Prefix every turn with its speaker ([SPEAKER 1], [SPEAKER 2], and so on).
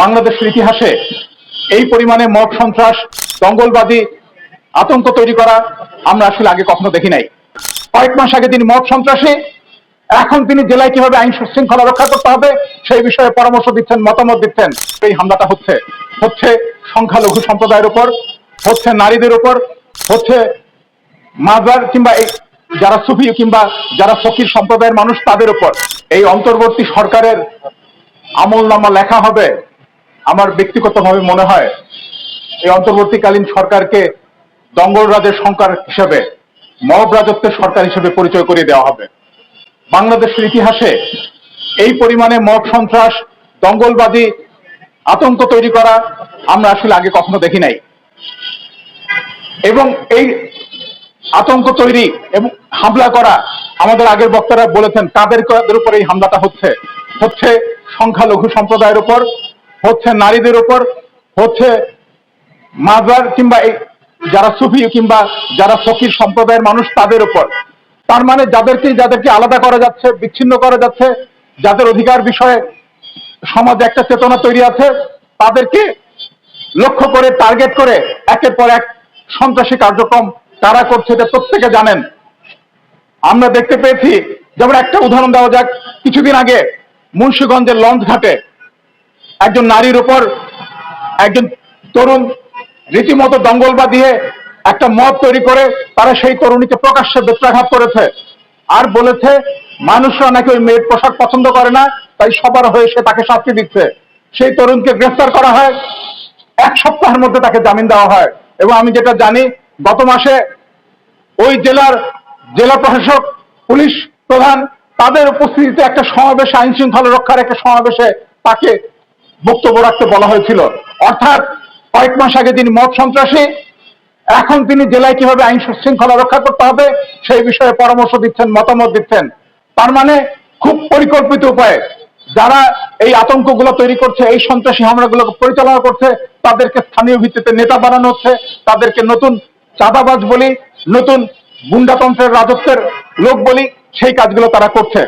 [SPEAKER 1] বাংলাদেশের ইতিহাসে এই পরিমাণে মব সন্ত্রাস দঙ্গলবাদী আতঙ্ক তৈরি করা আমরা আসলে আগে কখনো দেখি নাই। কয়েক মাস আগে তিনি মব সন্ত্রাসী, এখন তিনি জেলায় কীভাবে আইন শৃঙ্খলা রক্ষা করতে হবে সেই বিষয়ে পরামর্শ দিচ্ছেন, মতামত দিচ্ছেন। এই হামলাটা হচ্ছে হচ্ছে সংখ্যালঘু সম্প্রদায়ের উপর, হচ্ছে নারীদের উপর, হচ্ছে মাজার কিংবা এই যারা সুফি কিংবা যারা ফকির সম্প্রদায়ের মানুষ, তাদের উপর। এই অন্তর্বর্তী সরকারের আমল নামা লেখা হবে আমার ব্যক্তিগতভাবে মনে হয় এই অন্তর্বর্তীকালীন সরকারকে দঙ্গল রাজের সরকার হিসেবে, মব রাজত্বের সরকার হিসেবে পরিচয় করিয়ে দেওয়া হবে। বাংলাদেশের ইতিহাসে এই পরিমাণে মব সন্ত্রাস, দঙ্গলবাদী আতঙ্ক তৈরি করা আমরা আসলে আগে কখনো দেখি নাই। এবং এই আতঙ্ক তৈরি এবং হামলা করা আমাদের আগের বক্তারা বলেছেন, তাদের উপর এই হামলাটা হচ্ছে হচ্ছে সংখ্যালঘু সম্প্রদায়ের উপর হচ্ছে নারীদের উপর, হচ্ছে মাজার কিংবা যারা সুফি কিংবা যারা ফকির সম্প্রদায়ের মানুষ, তাদের উপর। তার মানে যাদেরকে যাদেরকে আলাদা করা যাচ্ছে, বিচ্ছিন্ন করা যাচ্ছে, যাদের অধিকার বিষয়ে সমাজে একটা চেতনা তৈরি আছে, তাদেরকে লক্ষ্য করে, টার্গেট করে, একের পর এক সন্ত্রাসী কার্যক্রম কারা করছে এটা প্রত্যেকে জানেন। আমরা দেখতে পেয়েছি, যেমন একটা উদাহরণ দেওয়া যাক, কিছুদিন আগে মুন্সীগঞ্জের লঞ্চ ঘাটে একজন নারীর উপর একজন তরুণ রীতিমতো দঙ্গলবা দিয়ে একটা মত তৈরি করে তারা সেই তরুণীকে প্রকাশ্যে বেত্রাঘাত করেছে। আর বলেছে, মানুষরা নাকি ওই মেয়ের পোশাক পছন্দ করে না, তাই সবার হয়ে সে তাকে শাস্তি দিচ্ছে। সেই তরুণকে গ্রেফতার করা হয়। এক সপ্তাহের মধ্যে তাকে জামিন দেওয়া হয়। এবং আমি যেটা জানি, গত মাসে ওই জেলার জেলা প্রশাসক, পুলিশ প্রধান, তাদের উপস্থিতিতে একটা সমাবেশে আইন শৃঙ্খলা রক্ষার একটা সমাবেশে তাকে বক্তব্য রাখতে বলা হয়েছিল। অর্থাৎ কয়েক মাস আগে তিনি মদ সন্ত্রাসী, এখন তিনি জেলায় কীভাবে আইন শৃঙ্খলা রক্ষা করতে হবে সেই বিষয়ে পরামর্শ দিচ্ছেন, মতামত দিচ্ছেন। তার মানে খুব পরিকল্পিত উপায়ে যারা এই আতঙ্কগুলো তৈরি করছে, এই সন্ত্রাসী হামলাগুলোকে পরিচালনা করছে, তাদেরকে স্থানীয় ভিত্তিতে নেতা বানানো হচ্ছে, তাদেরকে নতুন চাঁদাবাজ বলি, নতুন গুন্ডাতন্ত্রের রাজত্বের লোক বলি, সেই কাজগুলো তারা করছে।